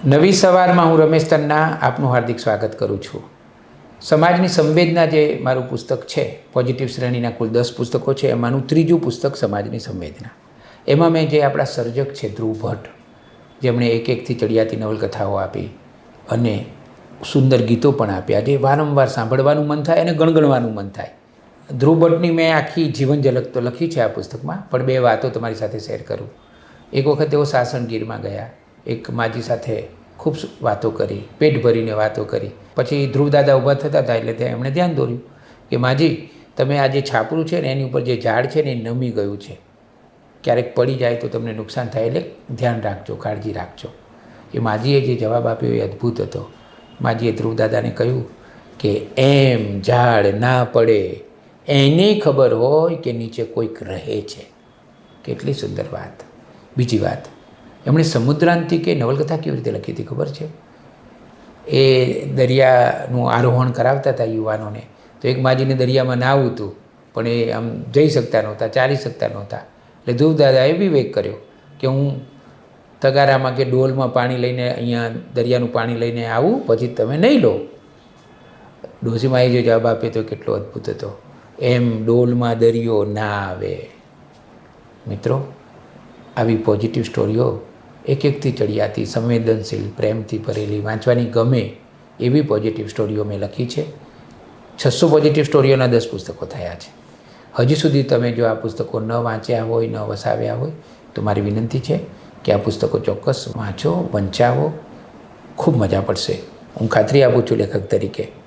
નવી સવારમાં હું રમેશ તન્ના આપનું હાર્દિક સ્વાગત કરું છું. સમાજની સંવેદના જે મારું પુસ્તક છે, પોઝિટિવ શ્રેણીના કુલ દસ પુસ્તકો છે, એમાંનું ત્રીજું પુસ્તક સમાજની સંવેદના. એમાં મેં જે આપણા સર્જક છે ધ્રુવ ભટ્ટ, જેમણે એક એકથી ચડિયાતી નવલકથાઓ આપી અને સુંદર ગીતો પણ આપ્યા, જે વારંવાર સાંભળવાનું મન થાય અને ગણગણવાનું મન થાય. ધ્રુવ ભટ્ટની મેં આખી જીવન ઝલક તો લખી છે આ પુસ્તકમાં, પણ બે વાતો તમારી સાથે શેર કરું. એક વખત તેઓ સાસણગીરમાં ગયા. એક માજી સાથે ખૂબ વાતો કરી, પેટ ભરીને વાતો કરી. પછી ધ્રુવદાદા ઊભા થતા હતા એટલે ત્યાં એમણે ધ્યાન દોર્યું કે, માજી, તમે આ જે છાપરું છે ને, એની ઉપર જે ઝાડ છે ને, એ નમી ગયું છે. ક્યારેક પડી જાય તો તમને નુકસાન થાય એટલે ધ્યાન રાખજો, કાળજી રાખજો. એ માજીએ જે જવાબ આપ્યો એ અદ્ભુત હતો. માજીએ ધ્રુવદાદાને કહ્યું કે, એમ ઝાડ ના પડે, એને ખબર હોય કે નીચે કોઈક રહે છે. કેટલી સુંદર વાત. બીજી વાત એમણે સમુદ્રાંતિકે નવલકથા કેવી રીતે લખી હતી ખબર છે? એ દરિયાનું આરોહણ કરાવતા હતા યુવાનોને. તો એક માજીને દરિયામાં ના હતું પણ એ આમ જઈ શકતા નહોતા, ચાલી શકતા નહોતા. એટલે ધ્રુવ દાદાએ વિવેક કર્યો કે હું તગારામાં કે ડોલમાં પાણી લઈને અહીંયા દરિયાનું પાણી લઈને આવું, પછી તમે નહીં લો. ડોસીમાં જો જવાબ આપ્યો તો કેટલો અદ્ભુત હતો. એમ ડોલમાં દરિયો ના આવે. મિત્રો, આવી પોઝિટિવ સ્ટોરીઓ એક એકથી ચડિયાતી સંવેદનશીલ, પ્રેમથી ભરેલી, વાંચવાની ગમે એવી પોઝિટિવ સ્ટોરીઓ મેં લખી છે. છસો પોઝિટિવ સ્ટોરીઓના દસ પુસ્તકો થયા છે. હજી સુધી તમે જો આ પુસ્તકો ન વાંચ્યા હોય, ન વસાવ્યા હોય, તો મારી વિનંતી છે કે આ પુસ્તકો ચોક્કસ વાંચો, વંચાવો. ખૂબ મજા પડશે. હું ખાતરી આપું છું લેખક તરીકે.